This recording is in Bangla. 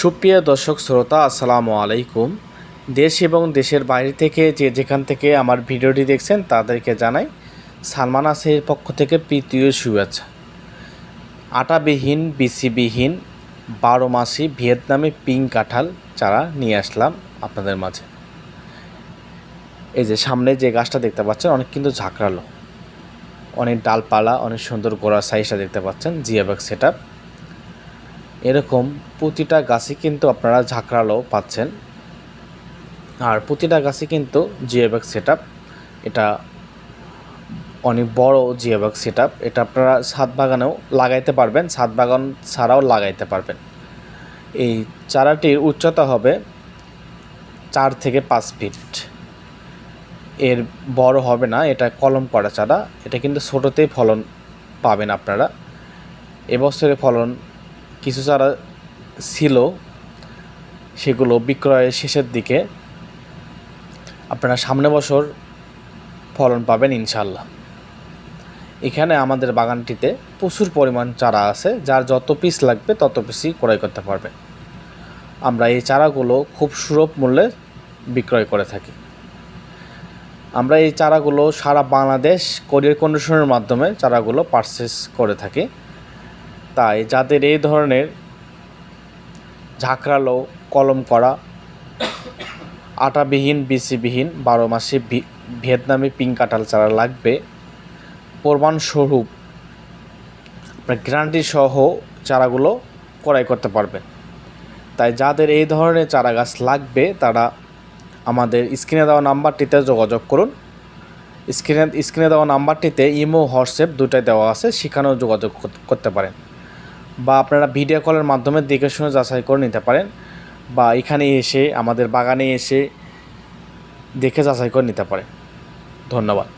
সুপ্রিয় দর্শক, শ্রোতা, আসসালামু আলাইকুম। দেশ এবং দেশের বাইরে থেকে যে যেখান থেকে আমার ভিডিওটি দেখছেন, তাদেরকে জানাই সালমান আসের পক্ষ থেকে প্রীতীয় শুভেচ্ছা। আটাবিহীন, বিসিবিহীন, বারো মাসি ভিয়েতনামি পিং কাঁঠাল চারা নিয়ে আসলাম আপনাদের মাঝে। এই যে সামনে যে গাছটা দেখতে পাচ্ছেন, অনেক কিন্তু ঝাঁকড়ালো। অনেক ডালপালা, অনেক সুন্দর গোড়া সাইজটা দেখতে পাচ্ছেন, জিয়াবাগ সেট এরকম প্রতিটা গাছই কিন্তু আপনারা ঝাঁকড়ালো পাচ্ছেন। আর প্রতিটা গাছই কিন্তু জিওব্যাগ সেট এটা অনেক বড় জিওব্যাগ সেট এটা আপনারা ছাদ বাগানেও লাগাইতে পারবেন, ছাদ বাগান ছাড়াও লাগাইতে পারবেন। এই চারাটির উচ্চতা হবে চার থেকে পাঁচ ফিট। এর বড় হবে না, এটা কলম করা চারা। এটা কিন্তু ছোটোতেই ফলন পাবেন আপনারা। এবছরে ফলন কিছু চারা ছিল, সেগুলো বিক্রয়ের শেষের দিকে আপনারা সামনে বছর ফলন পাবেন ইনশাল্লাহ এখানে আমাদের বাগানটিতে প্রচুর পরিমাণ চারা আছে, যার যত পিস লাগবে তত পিসই ক্রয় করতে পারবেন। আমরা এই চারাগুলো খুব সুলভ মূল্যে বিক্রয় করে থাকি। আমরা এই চারাগুলো সারা বাংলাদেশ কোরিয়ার কন্ডিশনের মাধ্যমে চারাগুলো পারচেস করে থাকি। তাই যাদের এই ধরনের ঝাঁকড়ালো কলম করা, আটাবিহীন, বিসিবিহীন, বারো মাসে ভিয়েতনামি পিং কাঁঠাল চারা লাগবে। প্রমাণস্বরূপ আপনার গ্যারান্টি সহ চারাগুলো ক্রয় করতে পারবেন। তাই যাদের এই ধরনের চারা গাছ লাগবে, তারা আমাদের স্ক্রিনে দেওয়া নাম্বারটিতে যোগাযোগ করুন। স্ক্রিনে স্ক্রিনে দেওয়া নাম্বারটিতে ইমো, হোয়াটসঅ্যাপ দুটাই দেওয়া আছে, সেখানেও যোগাযোগ করতে পারেন। বা আপনারা ভিডিও কলের মাধ্যমে দেখে শুনে যাচাই করে নিতে পারেন বা এখানে এসে, আমাদের বাগানে এসে দেখে যাচাই করে নিতে পারেন। ধন্যবাদ।